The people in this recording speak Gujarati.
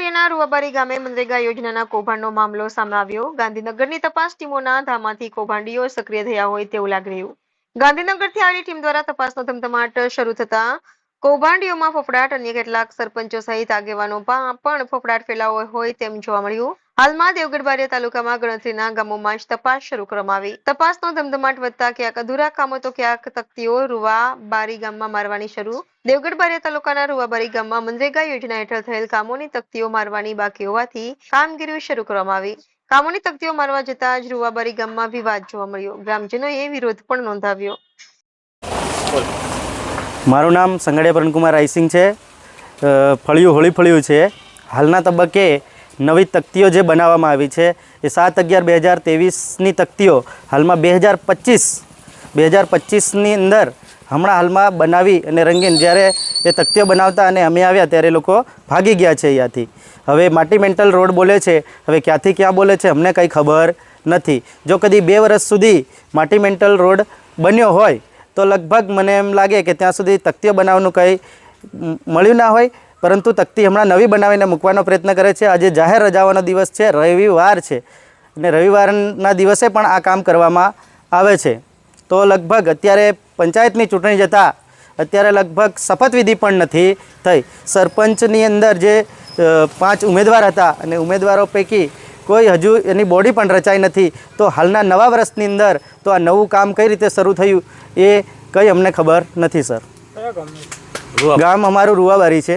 દેવગઢબારિયાના રૂવાબારી ગામે મનરેગા યોજનાના કૌભાંડનો મામલો સામે આવ્યો. ગાંધીનગરની તપાસ ટીમોના ધામાંથી કૌભાંડીઓ સક્રિય થયા હોય તેવું લાગી રહ્યું. ગાંધીનગરથી આવેલી ટીમ દ્વારા તપાસનો ધમધમાટ શરૂ થતા કૌભાંડીઓમાં ફફડાટ અન્ય કેટલાક સરપંચો સહિત આગેવાનો પણ ફફડાટ ફેલાવો હોય તેમ જોવા મળ્યું. હાલમાં દેવગઢ બારિયા તાલુકામાં ગણતરીના ગામોમાં જ તપાસ શરૂ કરવામાં આવી તપાસનો ધમધમાટ વધતા ક્યાંક અધૂરા કામો તો ક્યાંક તકતીઓ રૂવા બારી ગામમાં મારવાની શરૂ. દેવગઢ બારિયા તાલુકાના રૂવાબારી ગામમાં મનરેગા યોજના હેઠળ થયેલ કામોની તકતીઓ મારવાની બાકી હોવાથી કામગીરી શરૂ કરવામાં આવી. કામોની તકતીઓ મારવા જતા જ રૂવાબારી ગામમાં વિવાદ જોવા મળ્યો. ગ્રામજનોએ વિરોધ પણ નોંધાવ્યો. મારું નામ સંગડિયા પરણકુમાર રાયસિંગ છે. ફળિયું, હોળી ફળિયું છે. હાલના તબક્કે નવી તકતીઓ જે બનાવવામાં આવી છે. એ સાત અગિયાર બે હજાર ત્રેવીસની તકતીઓ હાલમાં બે હજાર પચીસ, બે હજાર પચીસની અંદર હમણાં હાલમાં બનાવી અને રંગીન જ્યારે એ તકતીઓ બનાવતા અને અમે આવ્યા ત્યારે લોકો ભાગી ગયા છે અહીંયાથી. હવે માટી મેન્ટલ રોડ બોલે છે. હવે ક્યાંથી ક્યાં બોલે છે અમને કંઈ ખબર નથી. જો કદી બે વર્ષ સુધી માટી મેન્ટલ રોડ બન્યો હોય, તો લગભગ મને એમ લાગે કે ત્યાં સુધી તકતીઓ બનાવવાનું કંઈ મળ્યું ના હોય. પરંતુ તકતી હમણાં નવી બનાવીને મૂકવાનો પ્રયત્ન કરે છે. આજે જાહેર રજાઓનો દિવસ છે રવિવાર છે અને રવિવારના દિવસે પણ આ કામ કરવામાં આવે છે. તો લગભગ અત્યારે પંચાયતની ચૂંટણી જતાં અત્યારે લગભગ શપથવિધિ પણ નથી થઈ. સરપંચની અંદર જે પાંચ ઉમેદવાર હતા અને ઉમેદવારો પૈકી કોઈ હજુ એની બોડી પણ રચાઈ નથી. તો હાલના નવા વર્ષની અંદર તો આ નવું કામ કઈ રીતે શરૂ થયું એ કંઈ અમને ખબર નથી સર. ગામ અમારું રૂવાબારી છે.